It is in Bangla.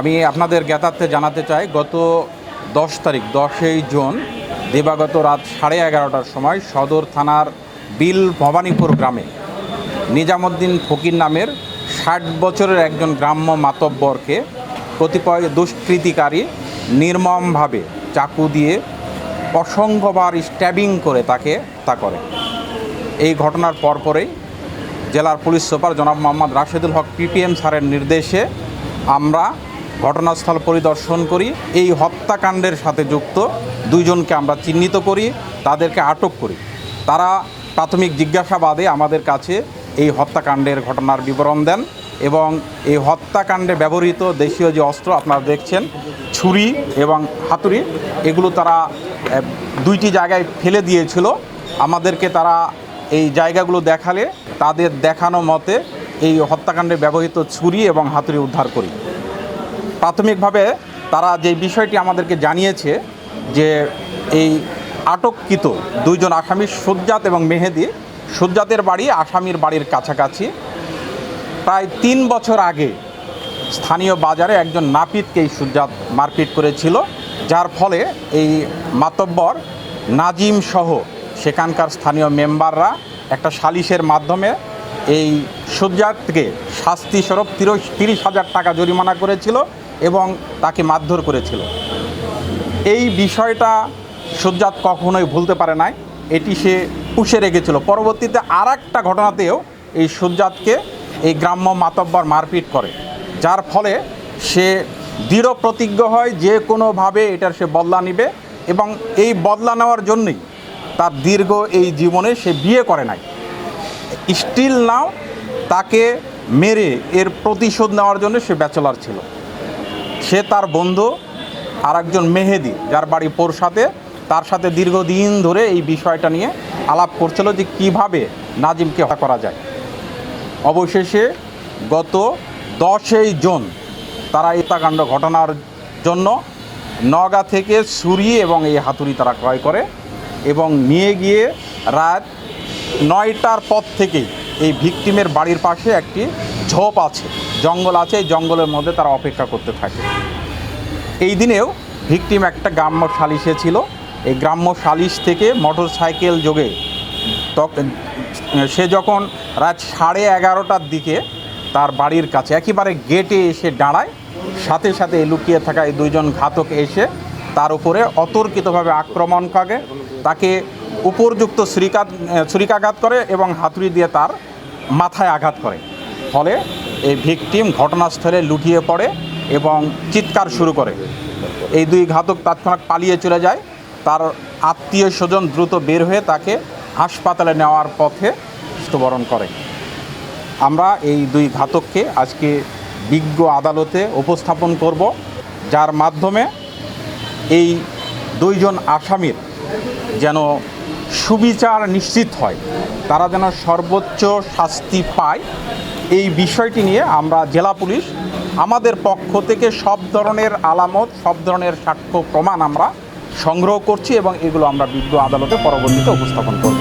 আমি আপনাদের জ্ঞাতার্থে জানাতে চাই, গত দশ তারিখ, দশই জুন, দিবাগত রাত সাড়ে এগারোটার সময় সদর থানার বিল ভবানীপুর গ্রামে নিজামুদ্দিন ফকির নামের ষাট বছরের একজন গ্রাম্য মাতব্বরকে কতিপয় দুষ্কৃতিকারী নির্মমভাবে চাকু দিয়ে অসংখ্যবার স্ট্যাবিং করে তাকে তা করে। এই ঘটনার পরপরেই জেলার পুলিশ সুপার জনাব মোহাম্মদ রাশেদুল হক, পিপিএম স্যারের নির্দেশে আমরা ঘটনাস্থল পরিদর্শন করি। এই হত্যাকাণ্ডের সাথে যুক্ত দুইজনকে আমরা চিহ্নিত করি, তাদেরকে আটক করি। তারা প্রাথমিক জিজ্ঞাসাবাদে আমাদের কাছে এই হত্যাকাণ্ডের ঘটনার বিবরণ দেন এবং এই হত্যাকাণ্ডে ব্যবহৃত দেশীয় যে অস্ত্র আপনারা দেখছেন, ছুরি এবং হাতুড়ি, এগুলো তারা দুইটি জায়গায় ফেলে দিয়েছিল। আমাদেরকে তারা এই জায়গাগুলো দেখালে, তাদের দেখানো মতে এই হত্যাকাণ্ডে ব্যবহৃত ছুরি এবং হাতুড়ি উদ্ধার করি। প্রাথমিকভাবে তারা যে বিষয়টি আমাদেরকে জানিয়েছে যে এই আটককৃত দুইজন আসামি সুজ্জাত এবং মেহেদি, সুজ্জাতের বাড়ি আসামির বাড়ির কাছাকাছি। প্রায় তিন বছর আগে স্থানীয় বাজারে একজন নাপিতকে এই সুজ্জাত মারপিট করেছিল, যার ফলে এই মাতব্বর নাজিম সহ সেখানকার স্থানীয় মেম্বাররা একটা সালিশের মাধ্যমে এই সুজ্জাতকে শাস্তিস্বরূপ তিরিশ তিরিশ হাজার টাকা জরিমানা করেছিল এবং তাকে মারধর করেছিল। এই বিষয়টা সুজ্জাত কখনোই ভুলতে পারে নাই। এটি সে পুষে রেখেছিল। পরবর্তীতে আর একটা ঘটনাতেও এই সুজ্জাতকে এই গ্রাম্য মাতব্বর মারপিট করে। যার ফলে সে দৃঢ় প্রতিজ্ঞ হয়, যে কোনোভাবে এটার সে বদলা নিবে এবং এই বদলা নেওয়ার জন্যই তার দীর্ঘ এই জীবনে সে বিয়ে করে নাই। স্টিল নাও, তাকে মেরে এর প্রতিশোধ নেওয়ার জন্য সে ব্যাচেলার ছিল। সে তার বন্ধু আর একজন মেহেদি, যার বাড়ি পোরসাতে তার সাথে দীর্ঘদিন ধরে এই বিষয়টা নিয়ে আলাপ করছিল যে কীভাবে নাজিমকে হত্যা করা যায়। অবশেষে গত দশই জুন তারা এই হত্যাকাণ্ড ঘটনার জন্য নগা থেকে ছুরি এবং এই হাতুড়ি তারা ক্রয় করে এবং নিয়ে গিয়ে রাত নয়টার পর থেকেই এই ভিকটিমের বাড়ির পাশে একটি ঝোপ আছে, জঙ্গল আছে জঙ্গলের মধ্যে তারা অপেক্ষা করতে থাকে। এই দিনেও ভিকটিম একটা গ্রাম্য সালিশে ছিল। এই গ্রাম্য সালিশ থেকে মোটর সাইকেল যোগে তখন সে যখন রাত সাড়ে এগারোটার দিকে তার বাড়ির কাছে, একেবারে গেটে এসে দাঁড়ায়, সাথে সাথে লুকিয়ে থাকা এই দুইজন ঘাতক এসে তার উপরে অতর্কিতভাবে আক্রমণ করে, তাকে উপরযুক্ত ছুরিকা ছুরিকাঘাত করে এবং হাতুড়ি দিয়ে তার মাথায় আঘাত করে। ফলে এই ভিকটিম ঘটনাস্থলে লুটিয়ে পড়ে এবং চিৎকার শুরু করে। এই দুই ঘাতক তৎক্ষণাৎ পালিয়ে চলে যায়। তার আত্মীয় স্বজন দ্রুত বের হয়ে তাকে হাসপাতালে নেওয়ার পথে মৃত্যুবরণ করে। আমরা এই দুই ঘাতককে আজকে বিজ্ঞ আদালতে উপস্থাপন করব, যার মাধ্যমে এই দুইজন আসামির যেন সুবিচার নিশ্চিত হয়। তারা যেন সর্বোচ্চ শাস্তি পায় এই বিষয়টি নিয়ে আমরা জেলা পুলিশ, আমাদের পক্ষ থেকে সব ধরনের আলামত, সব ধরনের সাক্ষ্য, প্রমাণ আমরা সংগ্রহ করছি এবং এগুলো আমরা বিজ্ঞ আদালতে পরবর্তীতে উপস্থাপন করব।